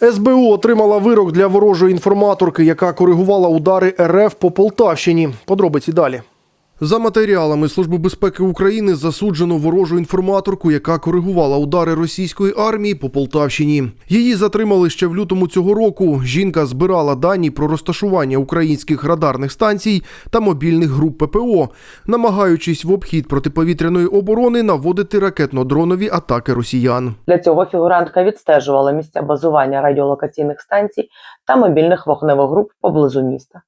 СБУ отримала вирок для ворожої інформаторки, яка коригувала удари РФ по Полтавщині. Подробиці далі. За матеріалами Служби безпеки України засуджено ворожу інформаторку, яка коригувала удари російської армії по Полтавщині. Її затримали ще в лютому цього року. Жінка збирала дані про розташування українських радарних станцій та мобільних груп ППО, намагаючись в обхід протиповітряної оборони наводити ракетно-дронові атаки росіян. Для цього фігурантка відстежувала місця базування радіолокаційних станцій та мобільних вогневих груп поблизу міста.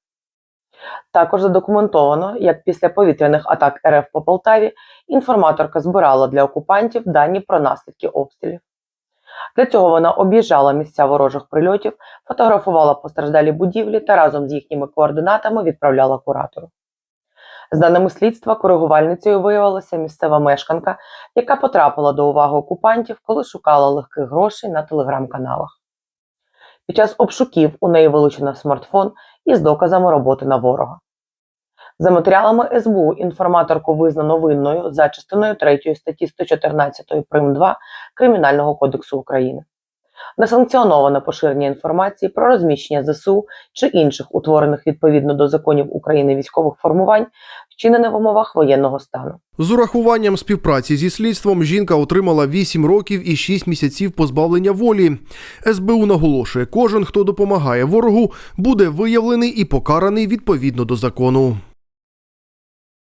Також задокументовано, як після повітряних атак РФ по Полтаві інформаторка збирала для окупантів дані про наслідки обстрілів. Для цього вона об'їжджала місця ворожих прильотів, фотографувала постраждалі будівлі та разом з їхніми координатами відправляла куратору. З даними слідства, коригувальницею виявилася місцева мешканка, яка потрапила до уваги окупантів, коли шукала легких грошей на телеграм-каналах. Під час обшуків у неї вилучено смартфон із доказами роботи на ворога. За матеріалами СБУ інформаторку визнано винною за частиною 3 статті 114 прим. 2 Кримінального кодексу України. Несанкціоноване поширення інформації про розміщення ЗСУ чи інших утворених відповідно до законів України військових формувань, вчинене в умовах воєнного стану. З урахуванням співпраці зі слідством жінка отримала 8 років і 6 місяців позбавлення волі. СБУ наголошує, кожен, хто допомагає ворогу, буде виявлений і покараний відповідно до закону.